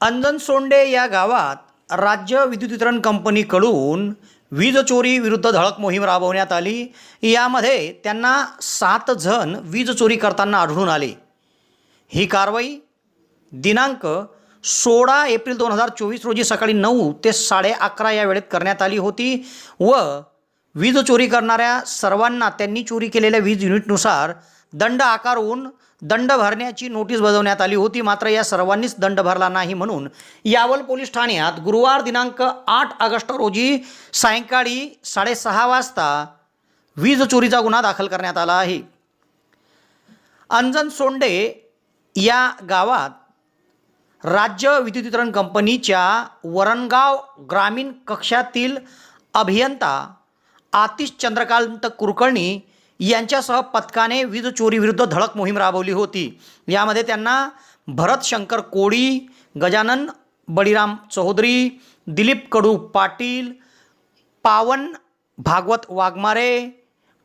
अंजनसोंडे या गावात राज्य विद्युत वितरण कंपनीकडून वीज चोरी विरुद्ध धडक मोहीम राबवण्यात आली. यामध्ये त्यांना सात जण वीज चोरी करताना आढळून आले. ही कारवाई दिनांक सोळा एप्रिल दोन हजार चोवीस रोजी सकाळी नऊ ते साडे अकरा या वेळेत करण्यात आली होती व वीज चोरी करणाऱ्या सर्वांना त्यांनी चोरी केलेल्या वीज युनिटनुसार दंड आकारून दंड भरण्याची नोटीस बजावण्यात आली होती. मात्र या सर्वांनीच दंड भरला नाही म्हणून यावल पोलीस ठाण्यात गुरुवार दिनांक आठ ऑगस्ट रोजी सायंकाळी साडेसहा वाजता वीज चोरीचा गुन्हा दाखल करण्यात आला आहे. अंजन सोंडे या गावात राज्य विद्युत वितरण कंपनीच्या वरणगाव ग्रामीण कक्षातील अभियंता आतिश चंद्रकांत कुलकर्णी यांच्यासह पथकाने वीज चोरीविरुद्ध धडक मोहीम राबवली होती. यामध्ये त्यांना भरत शंकर कोळी गजानन बळीराम चौधरी दिलीप कडू पाटील पावन भागवत वाघमारे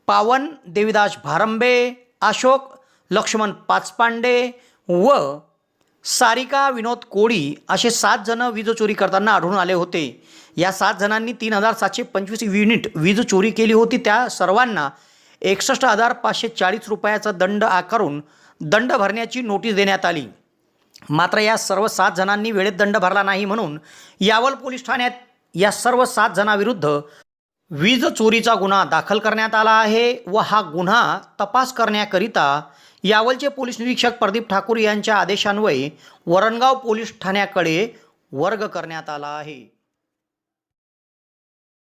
पावन देविदास भारंबे अशोक लक्ष्मण पाचपांडे व सारिका विनोद कोळी असे सात जण वीज चोरी करताना आढळून आले होते. या सात जणांनी तीन हजार सातशे पंचवीस युनिट वीज चोरी केली होती. त्या सर्वांना एकसष्ट हजार पाचशे चाळीस रुपयाचा दंड आकारून दंड भरण्याची नोटीस देण्यात आली. मात्र या सर्व सात जणांनी वेळेत दंड भरला नाही म्हणून यावल पोलीस ठाण्यात या सर्व सात जणांविरुद्ध वीज चोरीचा गुन्हा दाखल करण्यात आला आहे व हा गुन्हा तपास करण्याकरिता यावलचे पोलीस निरीक्षक प्रदीप ठाकूर यांच्या आदेशान्वये वरणगाव पोलीस ठाण्याकडे वर्ग करण्यात आला आहे.